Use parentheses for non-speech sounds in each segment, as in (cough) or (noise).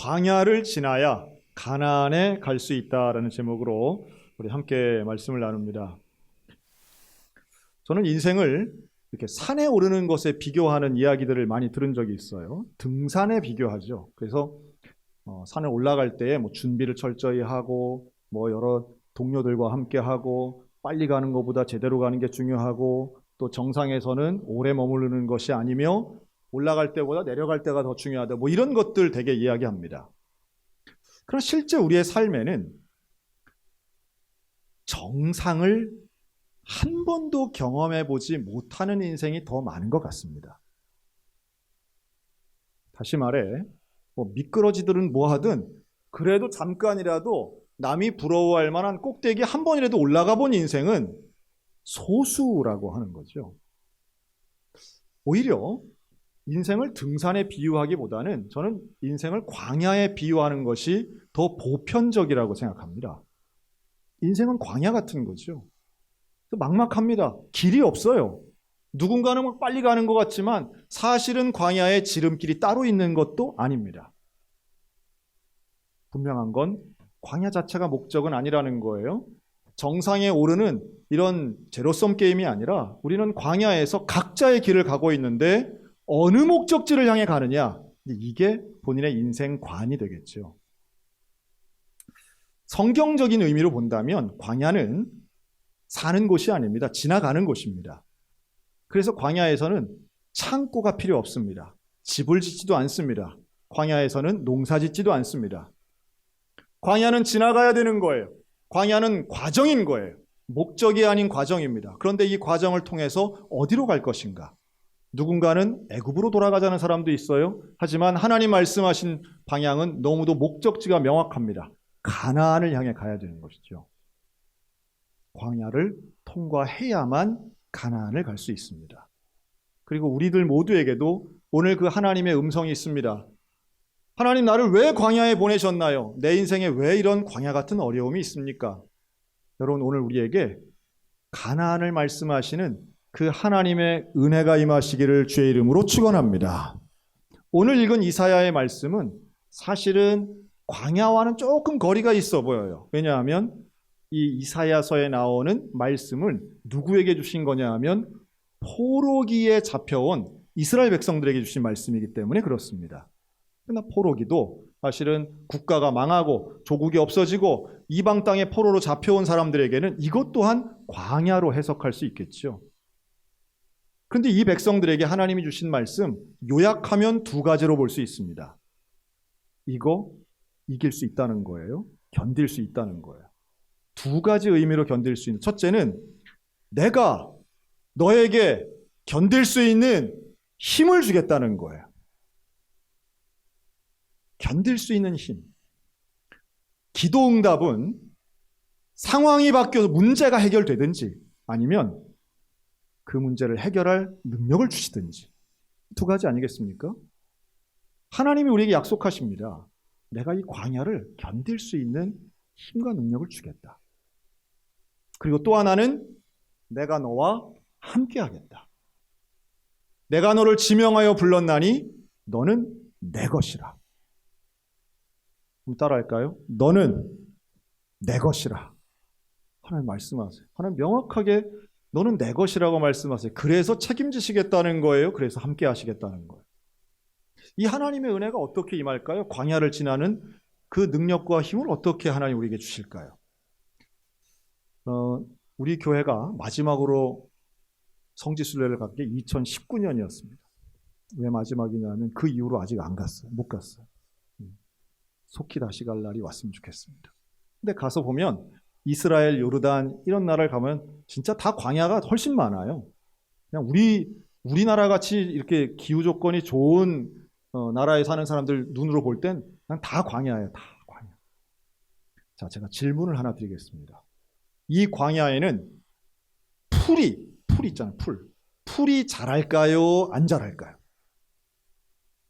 광야를 지나야 가나안에 갈 수 있다라는 제목으로 우리 함께 말씀을 나눕니다. 저는 인생을 이렇게 산에 오르는 것에 비교하는 이야기들을 많이 들은 적이 있어요. 등산에 비교하죠. 그래서 어, 산에 올라갈 때에 뭐 준비를 철저히 하고 뭐 여러 동료들과 함께 하고 빨리 가는 것보다 제대로 가는 게 중요하고 또 정상에서는 오래 머무르는 것이 아니며 올라갈 때보다 내려갈 때가 더 중요하다. 뭐 이런 것들 되게 이야기합니다. 그러나 실제 우리의 삶에는 정상을 한 번도 경험해 보지 못하는 인생이 더 많은 것 같습니다. 다시 말해, 뭐 미끄러지들은 뭐 하든 그래도 잠깐이라도 남이 부러워할 만한 꼭대기 한 번이라도 올라가 본 인생은 소수라고 하는 거죠. 오히려 인생을 등산에 비유하기보다는 저는 인생을 광야에 비유하는 것이 더 보편적이라고 생각합니다. 인생은 광야 같은 거죠. 막막합니다. 길이 없어요. 누군가는 막 빨리 가는 것 같지만 사실은 광야에 지름길이 따로 있는 것도 아닙니다. 분명한 건 광야 자체가 목적은 아니라는 거예요. 정상에 오르는 이런 제로섬 게임이 아니라 우리는 광야에서 각자의 길을 가고 있는데 어느 목적지를 향해 가느냐 이게 본인의 인생관이 되겠죠. 성경적인 의미로 본다면 광야는 사는 곳이 아닙니다. 지나가는 곳입니다. 그래서 광야에서는 창고가 필요 없습니다. 집을 짓지도 않습니다. 광야에서는 농사 짓지도 않습니다. 광야는 지나가야 되는 거예요. 광야는 과정인 거예요. 목적이 아닌 과정입니다. 그런데 이 과정을 통해서 어디로 갈 것인가? 누군가는 애굽으로 돌아가자는 사람도 있어요. 하지만 하나님 말씀하신 방향은 너무도 목적지가 명확합니다. 가나안을 향해 가야 되는 것이죠. 광야를 통과해야만 가나안을 갈 수 있습니다. 그리고 우리들 모두에게도 오늘 그 하나님의 음성이 있습니다. 하나님 나를 왜 광야에 보내셨나요? 내 인생에 왜 이런 광야 같은 어려움이 있습니까? 여러분 오늘 우리에게 가나안을 말씀하시는 그 하나님의 은혜가 임하시기를 주의 이름으로 축원합니다. 오늘 읽은 이사야의 말씀은 사실은 광야와는 조금 거리가 있어 보여요. 왜냐하면 이 이사야서에 나오는 말씀을 누구에게 주신 거냐 하면 포로기에 잡혀온 이스라엘 백성들에게 주신 말씀이기 때문에 그렇습니다. 그러나 포로기도 사실은 국가가 망하고 조국이 없어지고 이방 땅에 포로로 잡혀온 사람들에게는 이것 또한 광야로 해석할 수 있겠죠. 그런데 이 백성들에게 하나님이 주신 말씀 요약하면 두 가지로 볼 수 있습니다. 이거 이길 수 있다는 거예요. 견딜 수 있다는 거예요. 두 가지 의미로 견딜 수 있는 첫째는 내가 너에게 견딜 수 있는 힘을 주겠다는 거예요. 견딜 수 있는 힘. 기도 응답은 상황이 바뀌어서 문제가 해결되든지 아니면 그 문제를 해결할 능력을 주시든지 두 가지 아니겠습니까? 하나님이 우리에게 약속하십니다. 내가 이 광야를 견딜 수 있는 힘과 능력을 주겠다. 그리고 또 하나는 내가 너와 함께 하겠다. 내가 너를 지명하여 불렀나니 너는 내 것이라. 따라할까요? 너는 내 것이라. 하나님 말씀하세요. 하나님 명확하게 너는 내 것이라고 말씀하세요. 그래서 책임지시겠다는 거예요. 그래서 함께 하시겠다는 거예요. 이 하나님의 은혜가 어떻게 임할까요? 광야를 지나는 그 능력과 힘을 어떻게 하나님 우리에게 주실까요? 어, 우리 교회가 마지막으로 성지순례를 간 게 2019년이었습니다. 왜 마지막이냐면 그 이후로 아직 안 갔어요. 못 갔어요. 음. 속히 다시 갈 날이 왔으면 좋겠습니다. 근데 가서 보면 이스라엘, 요르단 이런 나라를 가면 진짜 다 광야가 훨씬 많아요. 그냥 우리 우리나라 같이 이렇게 기후 조건이 좋은 어, 나라에 사는 사람들 눈으로 볼 땐 그냥 다 광야예요. 다 광야. 자, 제가 질문을 하나 드리겠습니다. 이 광야에는 풀이 풀 있잖아요. 풀. 풀이 자랄까요? 안 자랄까요?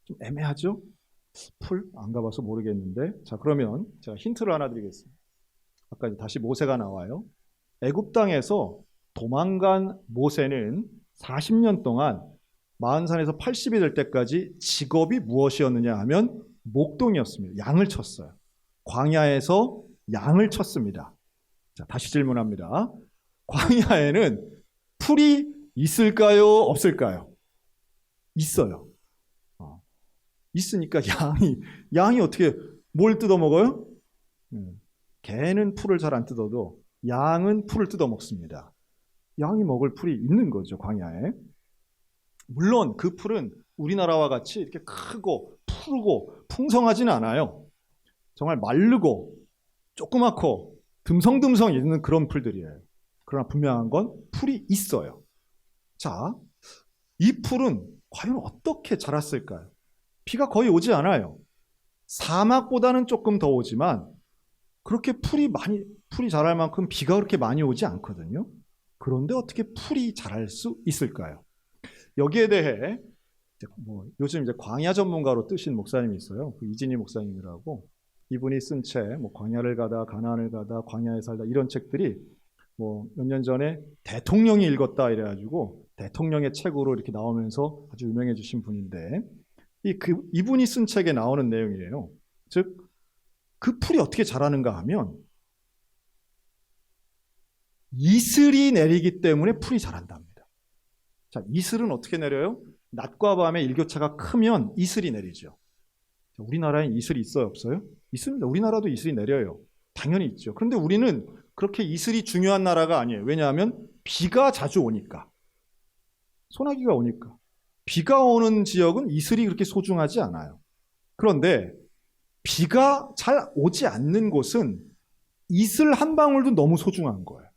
좀 애매하죠? 풀? 안 가봐서 모르겠는데. 자, 그러면 제가 힌트를 하나 드리겠습니다. 아까 다시 모세가 나와요. 애굽 땅에서 도망간 모세는 40년 동안 40살에서 80이 될 때까지 직업이 무엇이었느냐 하면 목동이었습니다. 양을 쳤어요. 광야에서 양을 쳤습니다. 자, 다시 질문합니다. 광야에는 풀이 있을까요? 없을까요? 있어요. 어, 있으니까 양이 양이 어떻게 뭘 뜯어 먹어요? 음, 개는 풀을 잘 안 뜯어도 양은 풀을 뜯어 먹습니다. 양이 먹을 풀이 있는 거죠, 광야에. 물론 그 풀은 우리나라와 같이 이렇게 크고 푸르고 풍성하지는 않아요. 정말 마르고 조그맣고 듬성듬성 있는 그런 풀들이에요. 그러나 분명한 건 풀이 있어요. 자, 이 풀은 과연 어떻게 자랐을까요? 비가 거의 오지 않아요. 사막보다는 조금 더 오지만 그렇게 풀이 많이 풀이 자랄 만큼 비가 그렇게 많이 오지 않거든요. 그런데 어떻게 풀이 자랄 수 있을까요? 여기에 대해 뭐 요즘 이제 광야 전문가로 뜨신 목사님이 있어요. 그 이진희 목사님이라고 이분이 쓴 책, 뭐 광야를 가다, 가나안을 가다, 광야에 살다 이런 책들이 뭐 몇 년 전에 대통령이 읽었다 이래가지고 대통령의 책으로 이렇게 나오면서 아주 유명해지신 분인데 이 그 이분이 쓴 책에 나오는 내용이에요. 즉 그 풀이 어떻게 자라는가 하면 이슬이 내리기 때문에 풀이 자란답니다. 자, 이슬은 어떻게 내려요? 낮과 밤의 일교차가 크면 이슬이 내리죠. 자, 우리나라엔 이슬이 있어요, 없어요? 있습니다. 우리나라도 이슬이 내려요. 당연히 있죠. 그런데 우리는 그렇게 이슬이 중요한 나라가 아니에요. 왜냐하면 비가 자주 오니까. 소나기가 오니까. 비가 오는 지역은 이슬이 그렇게 소중하지 않아요. 그런데 비가 잘 오지 않는 곳은 이슬 한 방울도 너무 소중한 거예요.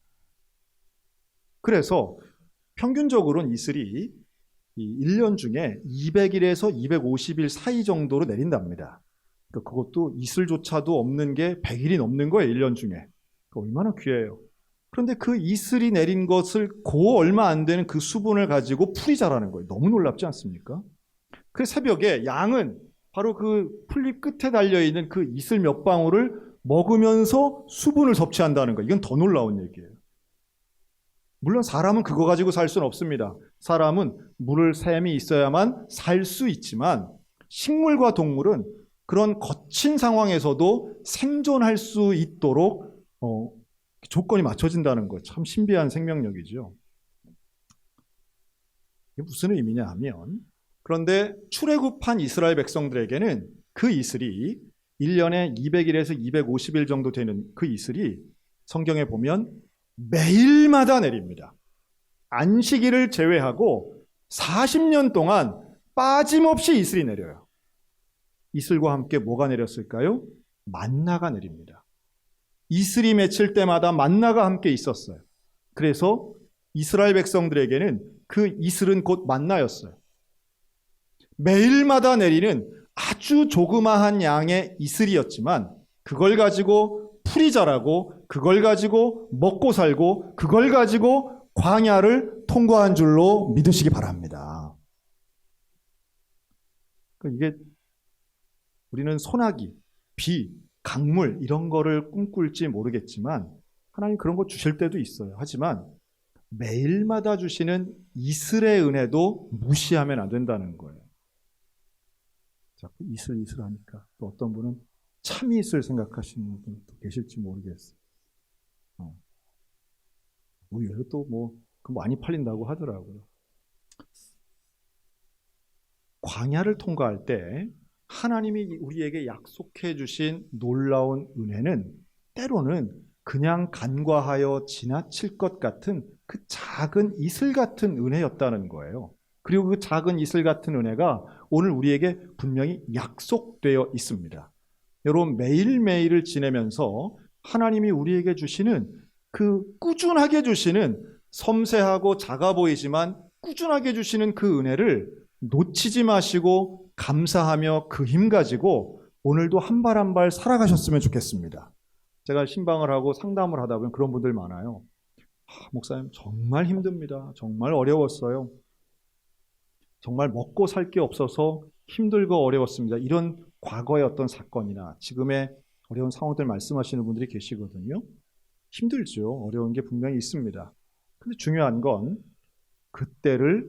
그래서 평균적으로는 이슬이 이 1년 중에 200일에서 250일 사이 정도로 내린답니다. 그러니까 그것도 이슬조차도 없는 게 100일이 넘는 거예요, 1년 중에. 얼마나 귀해요. 그런데 그 이슬이 내린 것을 고 얼마 안 되는 그 수분을 가지고 풀이 자라는 거예요. 너무 놀랍지 않습니까? 그 새벽에 양은 바로 그 풀잎 끝에 달려있는 그 이슬 몇 방울을 먹으면서 수분을 섭취한다는 거예요. 이건 더 놀라운 얘기예요. 물론 사람은 그거 가지고 살 수는 없습니다. 사람은 물을 샘이 있어야만 살 수 있지만 식물과 동물은 그런 거친 상황에서도 생존할 수 있도록 어, 조건이 맞춰진다는 거참 신비한 생명력이죠. 이게 무슨 의미냐 하면 그런데 출애굽한 이스라엘 백성들에게는 그 이슬이 1년에 200일에서 250일 정도 되는 그 이슬이 성경에 보면 매일마다 내립니다. 안식일을 제외하고 40년 동안 빠짐없이 이슬이 내려요. 이슬과 함께 뭐가 내렸을까요? 만나가 내립니다. 이슬이 맺힐 때마다 만나가 함께 있었어요. 그래서 이스라엘 백성들에게는 그 이슬은 곧 만나였어요. 매일마다 내리는 아주 조그마한 양의 이슬이었지만 그걸 가지고 풀이 자라고 그걸 가지고 먹고 살고 그걸 가지고 광야를 통과한 줄로 믿으시기 바랍니다. 그러니까 이게 우리는 소나기, 비, 강물 이런 거를 꿈꿀지 모르겠지만 하나님 그런 거 주실 때도 있어요. 하지만 매일마다 주시는 이슬의 은혜도 무시하면 안 된다는 거예요. 자꾸 이슬 이슬 하니까 또 어떤 분은 참 이슬 생각하시는 분도 계실지 모르겠어요. 어. 의외로 또뭐 많이 팔린다고 하더라고요. 광야를 통과할 때 하나님이 우리에게 약속해 주신 놀라운 은혜는 때로는 그냥 간과하여 지나칠 것 같은 그 작은 이슬 같은 은혜였다는 거예요. 그리고 그 작은 이슬 같은 은혜가 오늘 우리에게 분명히 약속되어 있습니다. 여러분 매일매일을 지내면서 하나님이 우리에게 주시는 그 꾸준하게 주시는 섬세하고 작아 보이지만 꾸준하게 주시는 그 은혜를 놓치지 마시고 감사하며 그 힘 가지고 오늘도 한 발 한 발 살아가셨으면 좋겠습니다. 제가 신방을 하고 상담을 하다 보면 그런 분들 많아요. 아, 목사님 정말 힘듭니다. 정말 어려웠어요. 정말 먹고 살 게 없어서 힘들고 어려웠습니다. 이런 과거의 어떤 사건이나 지금의 어려운 상황들 말씀하시는 분들이 계시거든요. 힘들죠. 어려운 게 분명히 있습니다. 근데 중요한 건 그때를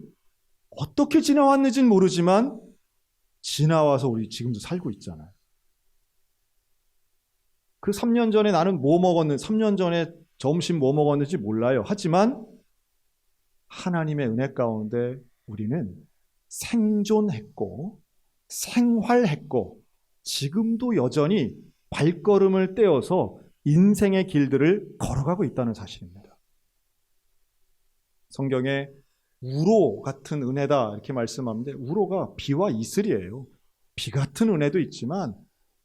어떻게 지나왔는지는 모르지만 지나와서 우리 지금도 살고 있잖아요. 그 3년 전에 나는 뭐 먹었는지, 3년 전에 점심 뭐 먹었는지 몰라요. 하지만 하나님의 은혜 가운데 우리는 생존했고, 생활했고, 지금도 여전히 발걸음을 떼어서 인생의 길들을 걸어가고 있다는 사실입니다. 성경에 우로 같은 은혜다 이렇게 말씀하는데 우로가 비와 이슬이에요. 비 같은 은혜도 있지만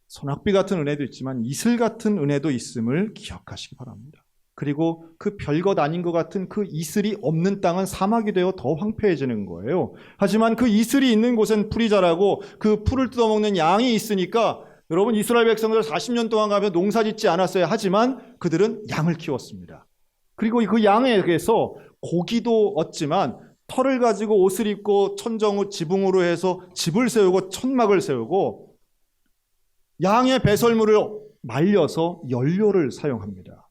소낙비 같은 은혜도 있지만 이슬 같은 은혜도 있음을 기억하시기 바랍니다. 그리고 그 별것 아닌 것 같은 그 이슬이 없는 땅은 사막이 되어 더 황폐해지는 거예요. 하지만 그 이슬이 있는 곳엔 풀이 자라고 그 풀을 뜯어먹는 양이 있으니까 여러분 이스라엘 백성들 40년 동안 가면 농사 짓지 않았어요. 하지만 그들은 양을 키웠습니다. 그리고 그 양에게서 고기도 얻지만 털을 가지고 옷을 입고 천정우 지붕으로 해서 집을 세우고 천막을 세우고 양의 배설물을 말려서 연료를 사용합니다.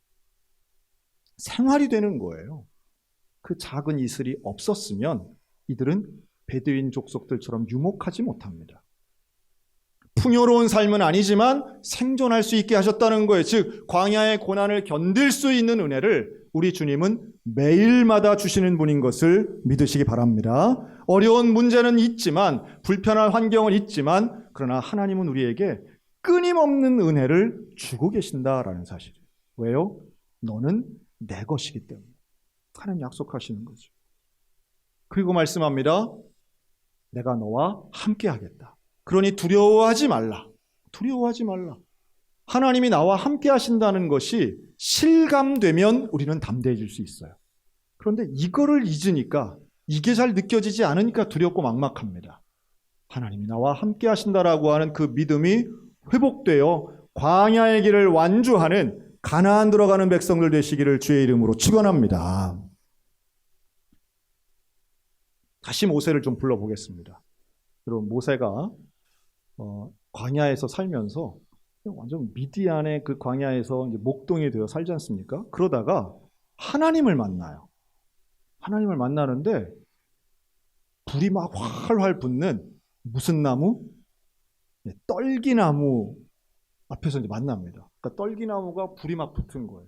생활이 되는 거예요. 그 작은 이슬이 없었으면 이들은 베드윈 족속들처럼 유목하지 못합니다. 풍요로운 삶은 아니지만 생존할 수 있게 하셨다는 거예요. 즉, 광야의 고난을 견딜 수 있는 은혜를 우리 주님은 매일마다 주시는 분인 것을 믿으시기 바랍니다. 어려운 문제는 있지만, 불편한 환경은 있지만, 그러나 하나님은 우리에게 끊임없는 은혜를 주고 계신다라는 사실이에요. 왜요? 너는 내 것이기 때문에. 하나님 약속하시는 거죠. 그리고 말씀합니다. 내가 너와 함께 하겠다. 그러니 두려워하지 말라. 두려워하지 말라. 하나님이 나와 함께 하신다는 것이 실감되면 우리는 담대해질 수 있어요. 그런데 이거를 잊으니까 이게 잘 느껴지지 않으니까 두렵고 막막합니다. 하나님이 나와 함께 하신다라고 하는 그 믿음이 회복되어 광야의 길을 완주하는 가나안 들어가는 백성들 되시기를 주의 이름으로 축원합니다. 다시 모세를 좀 불러보겠습니다. 여러분 모세가 어, 광야에서 살면서 완전 미디안의 그 광야에서 목동이 되어 살지 않습니까? 그러다가 하나님을 만나요. 하나님을 만나는데 불이 막 활활 붙는 무슨 나무? 네, 떨기나무 앞에서 이제 만납니다. 그러니까 떨기나무가 불이 막 붙은 거예요.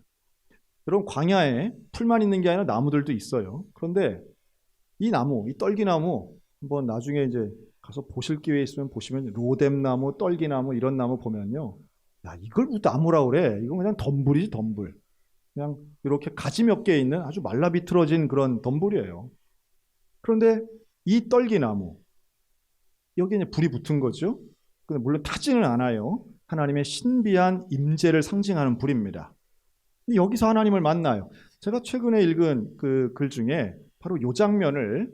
여러분 광야에 풀만 있는 게 아니라 나무들도 있어요. 그런데 이 나무, 이 떨기나무 한번 나중에 이제 가서 보실 기회 있으면 보시면 로뎀나무, 떨기나무 이런 나무 보면요. 야, 이걸 뭐 나무라 그래. 이건 그냥 덤불이지, 덤불. 그냥 이렇게 가지 몇 개 있는 아주 말라 비틀어진 그런 덤불이에요. 그런데 이 떨기나무 여기에 이제 불이 붙은 거죠. 근데 물론 타지는 않아요. 하나님의 신비한 임재를 상징하는 불입니다. 여기서 하나님을 만나요. 제가 최근에 읽은 그 글 중에 바로 이 장면을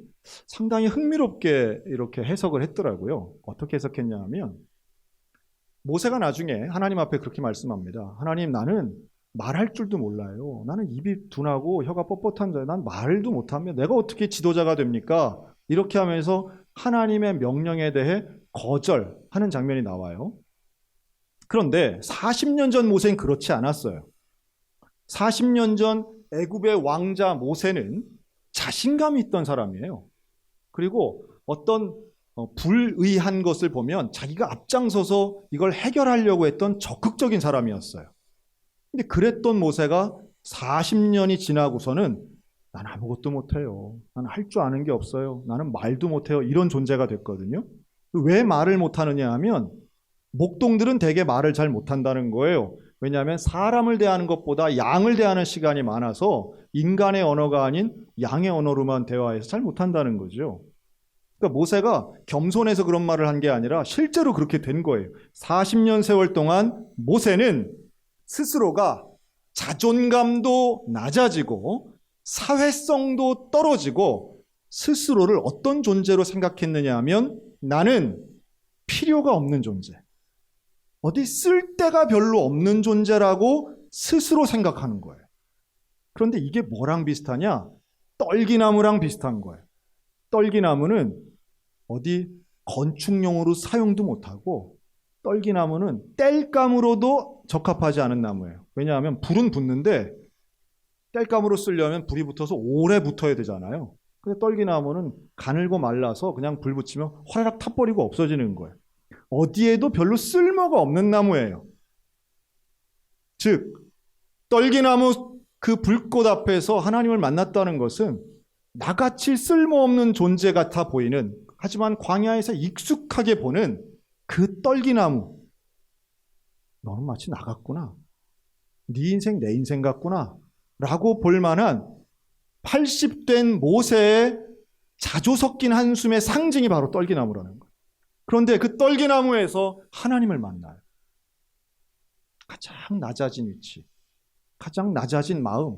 상당히 흥미롭게 이렇게 해석을 했더라고요. 어떻게 해석했냐 하면 모세가 나중에 하나님 앞에 그렇게 말씀합니다. 하나님 나는 말할 줄도 몰라요. 나는 입이 둔하고 혀가 뻣뻣한 자요. 난 말도 못하면 내가 어떻게 지도자가 됩니까? 이렇게 하면서 하나님의 명령에 대해 거절하는 장면이 나와요. 그런데 40년 전 모세는 그렇지 않았어요. 40년 전 애굽의 왕자 모세는 자신감이 있던 사람이에요. 그리고 어떤 어, 불의한 것을 보면 자기가 앞장서서 이걸 해결하려고 했던 적극적인 사람이었어요. 근데 그랬던 모세가 40년이 지나고서는 난 아무것도 못해요. 난 할 줄 아는 게 없어요. 나는 말도 못해요. 이런 존재가 됐거든요. 왜 말을 못하느냐 하면 목동들은 대개 말을 잘 못한다는 거예요. 왜냐하면 사람을 대하는 것보다 양을 대하는 시간이 많아서 인간의 언어가 아닌 양의 언어로만 대화해서 잘 못한다는 거죠. 그러니까 모세가 겸손해서 그런 말을 한 게 아니라 실제로 그렇게 된 거예요. 40년 세월 동안 모세는 스스로가 자존감도 낮아지고 사회성도 떨어지고 스스로를 어떤 존재로 생각했느냐 하면 나는 필요가 없는 존재. 어디 쓸 데가 별로 없는 존재라고 스스로 생각하는 거예요. 그런데 이게 뭐랑 비슷하냐? 떨기나무랑 비슷한 거예요. 떨기나무는 어디 건축용으로 사용도 못하고 떨기나무는 땔감으로도 적합하지 않은 나무예요. 왜냐하면 불은 붙는데 땔감으로 쓰려면 불이 붙어서 오래 붙어야 되잖아요. 근데 떨기나무는 가늘고 말라서 그냥 불 붙이면 화라락 타버리고 없어지는 거예요. 어디에도 별로 쓸모가 없는 나무예요. 즉 떨기나무 그 불꽃 앞에서 하나님을 만났다는 것은 나같이 쓸모없는 존재 같아 보이는 하지만 광야에서 익숙하게 보는 그 떨기나무 너는 마치 나 같구나. 네 인생 내 인생 같구나. 라고 볼 만한 80된 모세의 자주 섞인 한숨의 상징이 바로 떨기나무라는 거예요. 그런데 그 떨기나무에서 하나님을 만나요. 가장 낮아진 위치, 가장 낮아진 마음.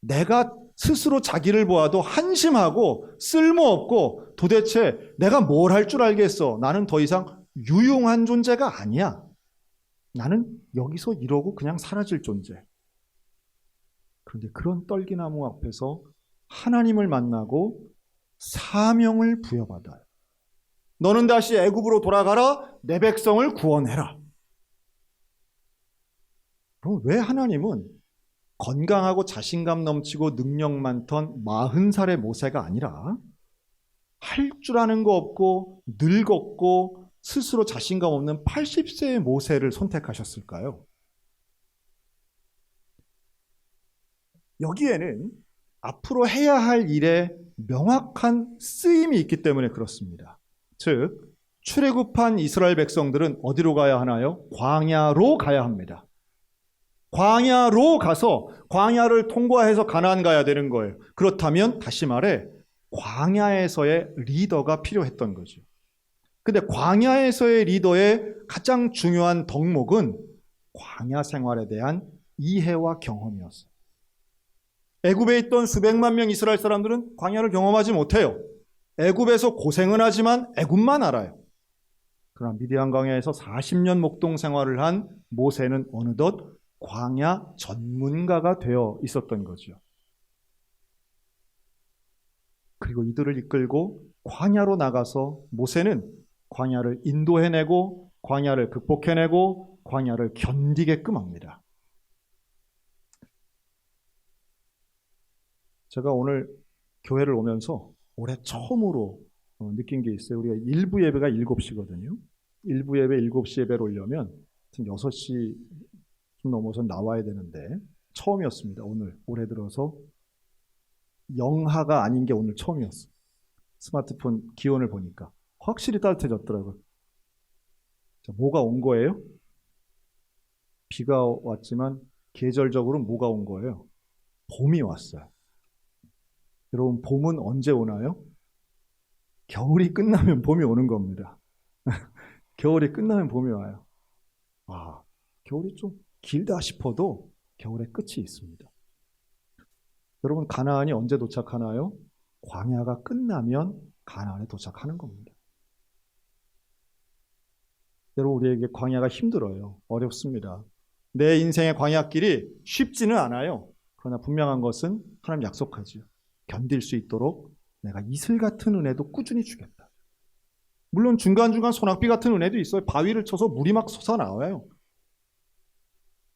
내가 스스로 자기를 보아도 한심하고 쓸모없고 도대체 내가 뭘 할 줄 알겠어. 나는 더 이상 유용한 존재가 아니야. 나는 여기서 이러고 그냥 사라질 존재. 그런데 그런 떨기나무 앞에서 하나님을 만나고 사명을 부여받아요. 너는 다시 애굽으로 돌아가라. 내 백성을 구원해라. 그럼 왜 하나님은 건강하고 자신감 넘치고 능력 많던 40살의 모세가 아니라 할 줄 아는 거 없고 늙었고 스스로 자신감 없는 80세의 모세를 선택하셨을까요? 여기에는 앞으로 해야 할 일에 명확한 쓰임이 있기 때문에 그렇습니다. 즉, 출애굽한 이스라엘 백성들은 어디로 가야 하나요? 광야로 가야 합니다. 광야로 가서 광야를 통과해서 가나안 가야 되는 거예요. 그렇다면 다시 말해 광야에서의 리더가 필요했던 거죠. 근데 광야에서의 리더의 가장 중요한 덕목은 광야 생활에 대한 이해와 경험이었어요. 애굽에 있던 수백만 명 이스라엘 사람들은 광야를 경험하지 못해요. 애굽에서 고생은 하지만 애굽만 알아요. 그러나 미디안 광야에서 40년 목동 생활을 한 모세는 어느덧 광야 전문가가 되어 있었던 거죠. 그리고 이들을 이끌고 광야로 나가서 모세는 광야를 인도해내고 광야를 극복해내고 광야를 견디게끔 합니다. 제가 오늘 교회를 오면서 올해 처음으로 어, 느낀 게 있어요. 우리가 일부 예배가 7시거든요. 일부 예배 7시 예배를 오려면 6시 좀 넘어서 나와야 되는데 처음이었습니다. 오늘 올해 들어서 영하가 아닌 게 오늘 처음이었어. 스마트폰 기온을 보니까 확실히 따뜻해졌더라고요. 자, 뭐가 온 거예요? 비가 왔지만 계절적으로 뭐가 온 거예요? 봄이 왔어요. 여러분 봄은 언제 오나요? 겨울이 끝나면 봄이 오는 겁니다. (laughs) 겨울이 끝나면 봄이 와요. 와, 겨울이 좀 길다 싶어도 겨울의 끝이 있습니다. 여러분 가나안이 언제 도착하나요? 광야가 끝나면 가나안에 도착하는 겁니다. 여러분 우리에게 광야가 힘들어요. 어렵습니다. 내 인생의 광야길이 쉽지는 않아요. 그러나 분명한 것은 하나님 약속하지요. 견딜 수 있도록 내가 이슬 같은 은혜도 꾸준히 주겠다. 물론 중간중간 소낙비 같은 은혜도 있어요. 바위를 쳐서 물이 막 솟아나와요.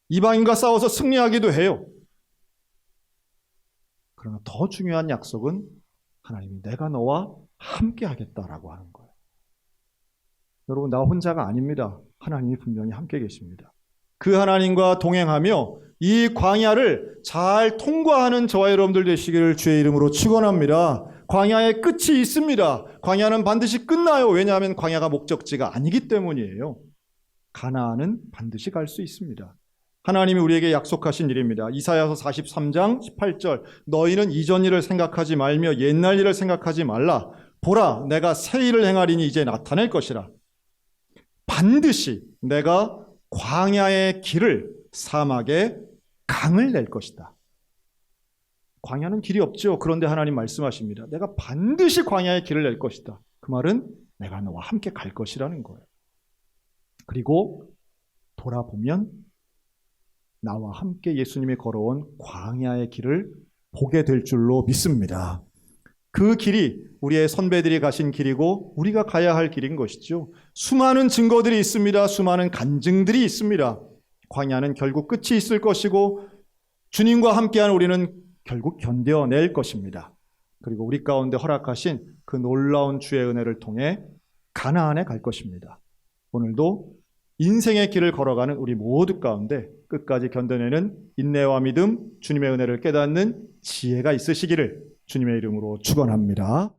이방인과 싸워서 승리하기도 해요. 그러나 더 중요한 약속은 하나님이 내가 너와 함께 하겠다라고 하는 거예요. 여러분, 나 혼자가 아닙니다. 하나님이 분명히 함께 계십니다. 그 하나님과 동행하며 이 광야를 잘 통과하는 저와 여러분들 되시기를 주의 이름으로 축원합니다. 광야의 끝이 있습니다. 광야는 반드시 끝나요. 왜냐하면 광야가 목적지가 아니기 때문이에요. 가나안은 반드시 갈 수 있습니다. 하나님이 우리에게 약속하신 일입니다. 이사야서 43장 18절 너희는 이전 일을 생각하지 말며 옛날 일을 생각하지 말라. 보라 내가 새 일을 행하리니 이제 나타낼 것이라. 반드시 내가 광야의 길을 사막에 강을 낼 것이다. 광야는 길이 없죠. 그런데 하나님 말씀하십니다. 내가 반드시 광야의 길을 낼 것이다. 그 말은 내가 너와 함께 갈 것이라는 거예요. 그리고 돌아보면 나와 함께 예수님이 걸어온 광야의 길을 보게 될 줄로 믿습니다. 그 길이 우리의 선배들이 가신 길이고 우리가 가야 할 길인 것이죠. 수많은 증거들이 있습니다. 수많은 간증들이 있습니다. 광야는 결국 끝이 있을 것이고 주님과 함께한 우리는 결국 견뎌낼 것입니다. 그리고 우리 가운데 허락하신 그 놀라운 주의 은혜를 통해 가나안에 갈 것입니다. 오늘도 인생의 길을 걸어가는 우리 모두 가운데 끝까지 견뎌내는 인내와 믿음, 주님의 은혜를 깨닫는 지혜가 있으시기를 주님의 이름으로 축원합니다.